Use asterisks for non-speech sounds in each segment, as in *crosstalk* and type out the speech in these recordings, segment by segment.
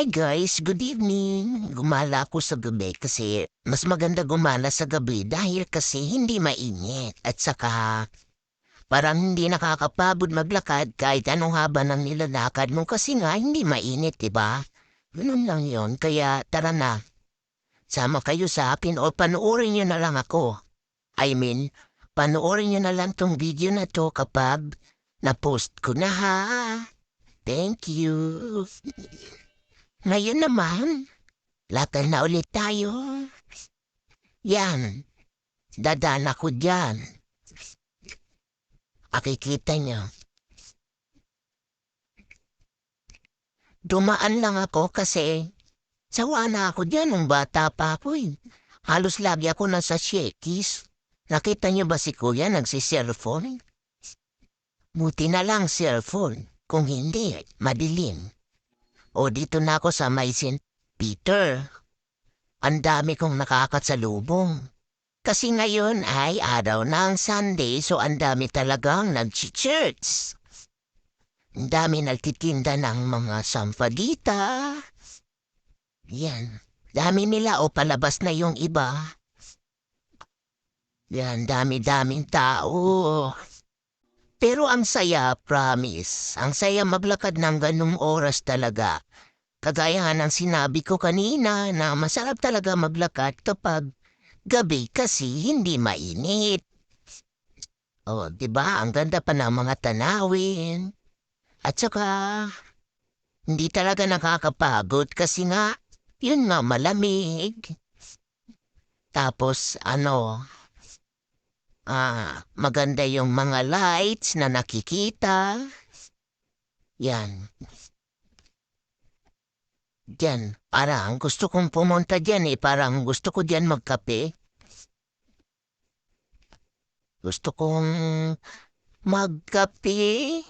Hi guys, good evening. Gumala ako sa gabi kasi mas maganda gumala sa gabi dahil kasi hindi mainit at saka parang hindi nakakapagod maglakad kahit anong haba ng nilalakad mo kasi nga hindi mainit, diba? Ganun lang yon kaya tara na. Sama kayo sa akin o panoorin nyo na lang ako. I mean, panoorin nyo na lang tong video na to kapag na-post ko na ha. Thank you. Ngayon naman, lakad na ulit tayo. Yan, dadaan ako dyan. Akikita niyo. Dumaan lang ako kasi sawa na ako dyan nung bata pa ako eh. Halos lagi ako nasa shakis. Nakita niyo ba si kuya nagsi-cellphone? Buti na lang cellphone. Kung hindi, madilim. O dito na ako sa may St. Peter. Ang dami kong nakakatsalubong. Kasi ngayon ay araw ng Sunday so ang dami talagang nag-church. Ang dami nagtitinda ng mga sampadita. Yan. Dami nila o palabas na yung iba. Yan, dami-daming tao. Pero ang saya, promise. Ang saya maglakad ng ganung oras talaga. Kagaya ng sinabi ko kanina na masarap talaga maglakad kapag gabi kasi hindi mainit. O, di ba? Ang ganda pa ng mga tanawin. At saka, hindi talaga nakakapagod kasi nga, yun nga malamig. Tapos, ano, Ah, maganda yung mga lights na nakikita. Yan. Diyan, parang gusto kong pumunta diyan eh. Parang gusto ko diyan magkape. Gusto kong magkape.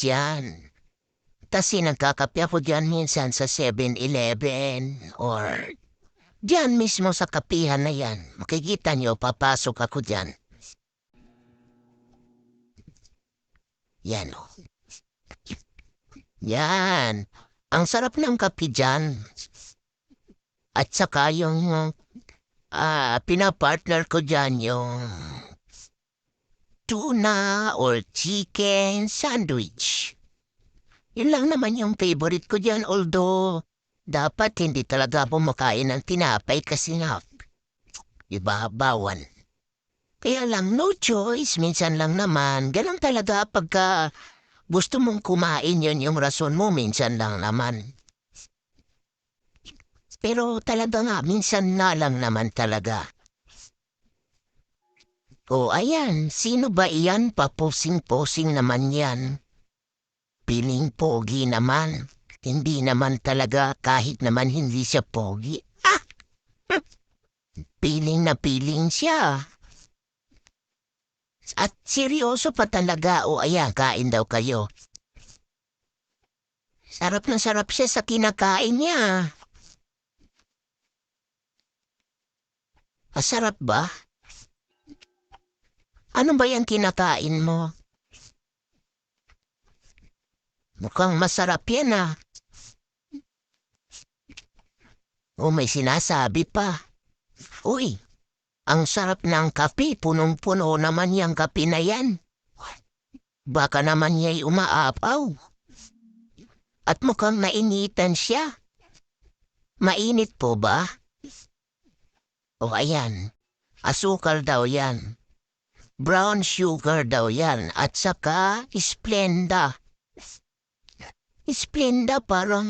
Diyan. Kasi nagkakape ako diyan minsan sa 7-Eleven or Diyan mismo sa kapihan na yan. Makikita niyo, papasok ako diyan. Yan o. Yan. Ang sarap ng kape dyan. At saka yung ah, pinapartner ko dyan yung tuna or chicken sandwich. Yun lang naman yung favorite ko dyan although dapat hindi talaga pumakain ng tinapay kasi nga, iba bawan. Kaya lang, no choice, minsan lang naman. Ganun talaga pagka gusto mong kumain yon yung rason mo, minsan lang naman. Pero talaga nga, minsan na lang naman talaga. O ayan, sino ba iyan? Paposing-posing naman yan. Piling pogi naman. Hindi naman talaga kahit naman hindi siya pogi. Ah! Piling na piling siya. At seryoso pa talaga o ayan, kain daw kayo. Sarap na sarap siya sa kinakain niya. Masarap ba? Ano ba yung kinakain mo? Mukhang masarap yan ah. O may sinasabi pa. Uy, ang sarap ng kape, punong-puno naman yung kape na yan. Baka naman niya'y umaapaw. At mukhang nainitan siya. Mainit po ba? O ayan, asukal daw yan. Brown sugar daw yan at saka Splenda. Splenda parang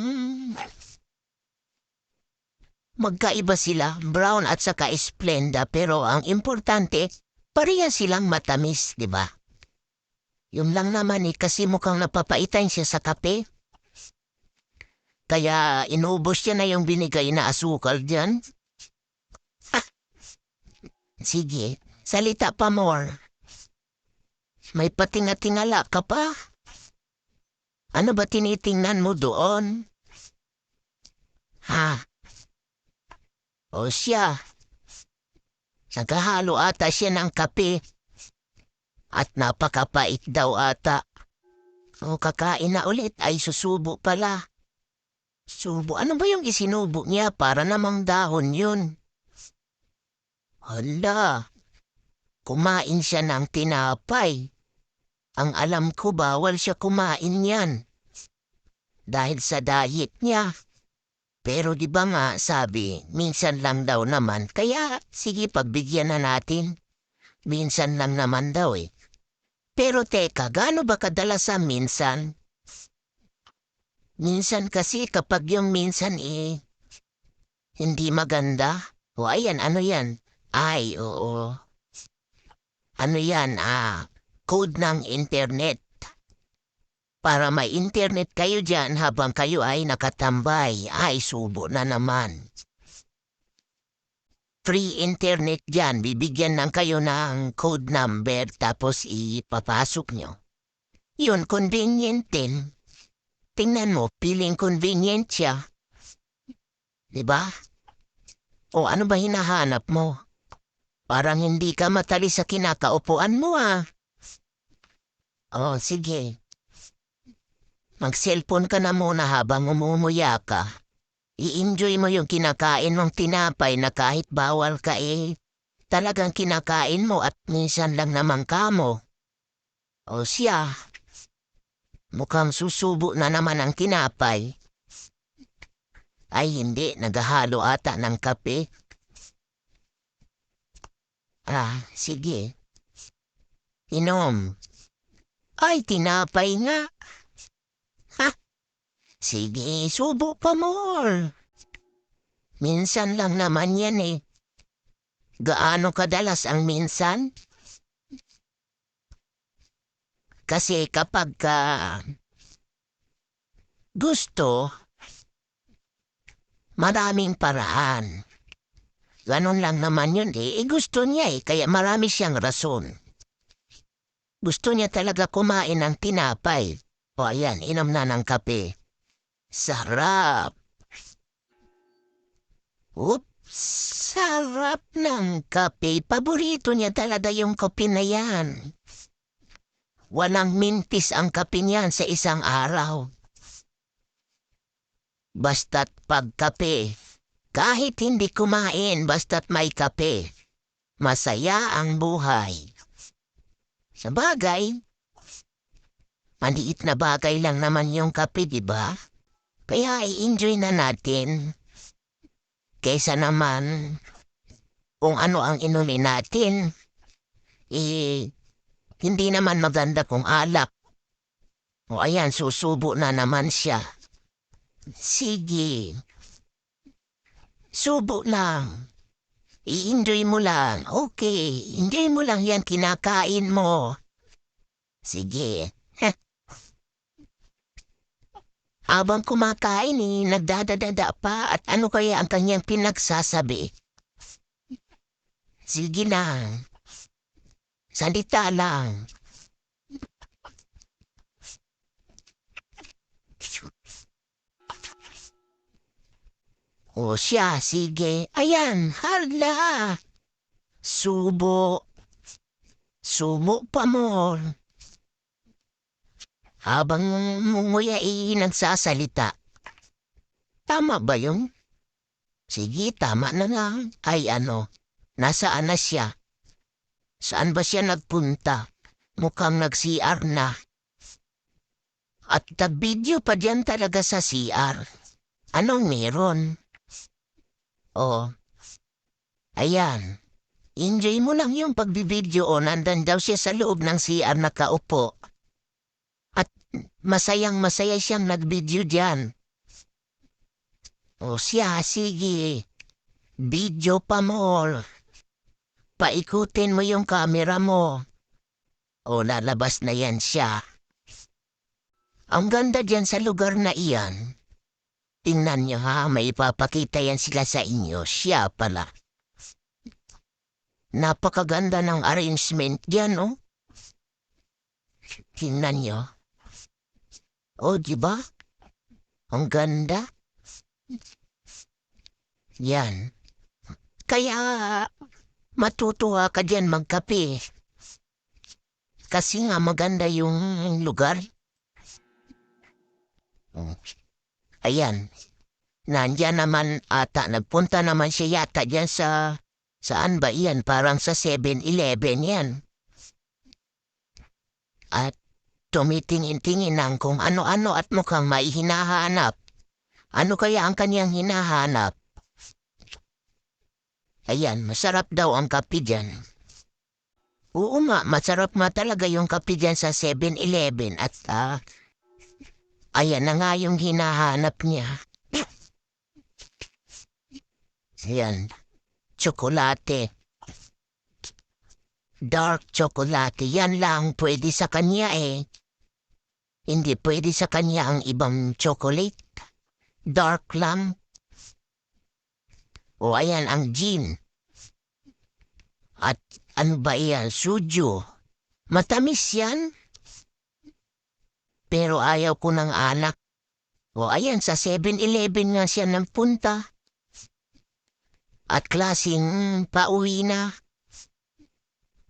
Magkaiba sila, brown at saka esplenda, pero ang importante, pareha silang matamis, di ba? Yun lang naman eh, kasi mukhang napapaitan siya sa kape. Kaya inubos niya na yung binigay na asukal dyan. Ah, sige, salita pa more. May patinga-tingala ka pa? Ano ba tinitingnan mo doon? Ha? O siya, nagkahalo ata siya ng kape at napakapait daw ata. O kakain na ulit ay susubo pala. Subo. Ano ba yung isinubo niya para namang dahon yun? Hala, kumain siya ng tinapay. Ang alam ko bawal siya kumain yan. Dahil sa diet niya. Pero di ba nga sabi, minsan lang daw naman, kaya sige pagbigyan na natin. Minsan lang naman daw eh. Pero teka, gaano ba kadalas sa minsan? Minsan kasi kapag yung minsan eh, hindi maganda. O ayan, ano yan? Ay, oo. Ano yan, ah, code ng internet. Para may internet kayo dyan habang kayo ay nakatambay. Ay, subo na naman. Free internet dyan, bibigyan ng kayo ng code number tapos ipapasok nyo. Yun, convenient din. Tingnan mo, piling convenient siya. Diba? O ano ba hinahanap mo? Parang hindi ka matali sa kinakaupuan mo ah. Oh, sige. Mag-cellphone ka na muna habang umumuya ka. I-enjoy mo yung kinakain mong tinapay na kahit bawal ka eh. Talagang kinakain mo at minsan lang naman ka mo. O siya, mukhang susubo na naman ang kinapay. Ay hindi, naghahalo ata ng kape. Ah, sige. Inom. Ay, tinapay nga. Sige, subo pa more. Minsan lang naman yan eh. Gaano kadalas ang minsan? Kasi kapag ka gusto, maraming paraan. Ganon lang naman yun eh. eh gusto niya eh, kaya marami siyang rason. Gusto niya talaga kumain ng tinapay. O ayan, inom na ng kape. Sarap! Oops, sarap ng kape. Paborito niya talaga yung kape na yan. Walang mintis ang kape niyan sa isang araw. Basta't pagkape, kahit hindi kumain basta't may kape, masaya ang buhay. Sa bagay, maliit na bagay lang naman yung kape, di ba? Kaya i-enjoy na natin. Kesa naman, kung ano ang inumin natin, eh, hindi naman maganda kung alak. O ayan, susubo na naman siya. Sige. Subo lang. I-enjoy mo lang. Okay, enjoy mo lang yan kinakain mo. Sige. Heh. *laughs* Habang kumakain eh, nagdadadada pa at ano kaya ang kanyang pinagsasabi? Sige lang. Salita lang. O siya, sige. Ayan, hala. Subo. Subo pa mo. Habang munguya eh, nagsasalita. Tama ba yun? Sige, tama na lang. Ay ano, nasaan na siya? Saan ba siya nagpunta? Mukhang nag-CR na. At nag-video pa diyan talaga sa CR. Anong meron? Oh. Ayan. Enjoy mo lang yung pagbibideo o nandan daw siya sa loob ng CR nakaupo. Masayang masaya siyang nagvideo dyan. O siya, sige. Video pa more. Paikutin mo yung camera mo. O lalabas na yan siya. Ang ganda dyan sa lugar na iyan. Tingnan niyo ha, may ipapakita yan sila sa inyo. Siya pala. Napakaganda ng arrangement diyan, oh. Tingnan niyo. Oh, di ba? Ang ganda. Yan. Kaya matutuwa ka diyan magkape. Kasi nga maganda yung lugar. Ayan, Nandyan naman ata, nagpunta naman siya yata dyan sa, saan ba yan? Parang sa 7-Eleven yan. At tumitingin-tingin ng kung ano-ano at mukhang may hinahanap. Ano kaya ang kanyang hinahanap? Ayan, masarap daw ang kape dyan. Oo nga, masarap nga talaga yung kape dyan sa 7-Eleven at ah, ayan na nga yung hinahanap niya. Ayan, tsokolate. Dark chocolate, yan lang pwede sa kanya eh. Hindi pwede sa kanya ang ibang chocolate. Dark lang. O ayan ang gin. At ano ba yan? Sujo. Matamis yan. Pero ayaw ko ng anak. O ayan, sa 7-Eleven nga siya nang punta. At klaseng mm, pauwi na.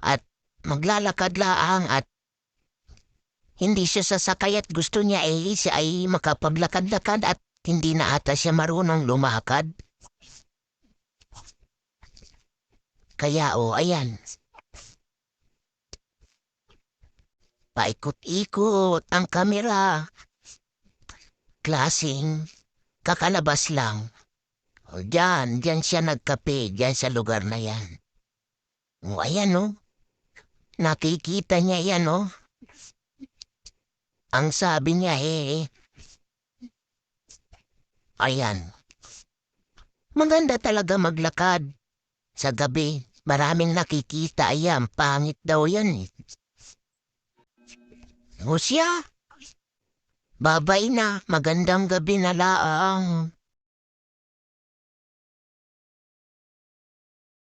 At maglalakad laang at hindi siya sasakay at gusto niya eh siya ay makapaglakad-lakad at hindi na ata siya marunong lumakad. Kaya o, oh, ayan. Paikot-ikot ang kamera. Klaseng kakalabas lang. O dyan, dyan siya nagkape, dyan sa lugar na yan. O ayan o. Nakikita niya yan o. Ang sabi niya eh. Ayan. Maganda talaga maglakad. Sa gabi, maraming nakikita. Ayan, pangit daw yan eh. O siya? Babay na, magandang gabi na laang.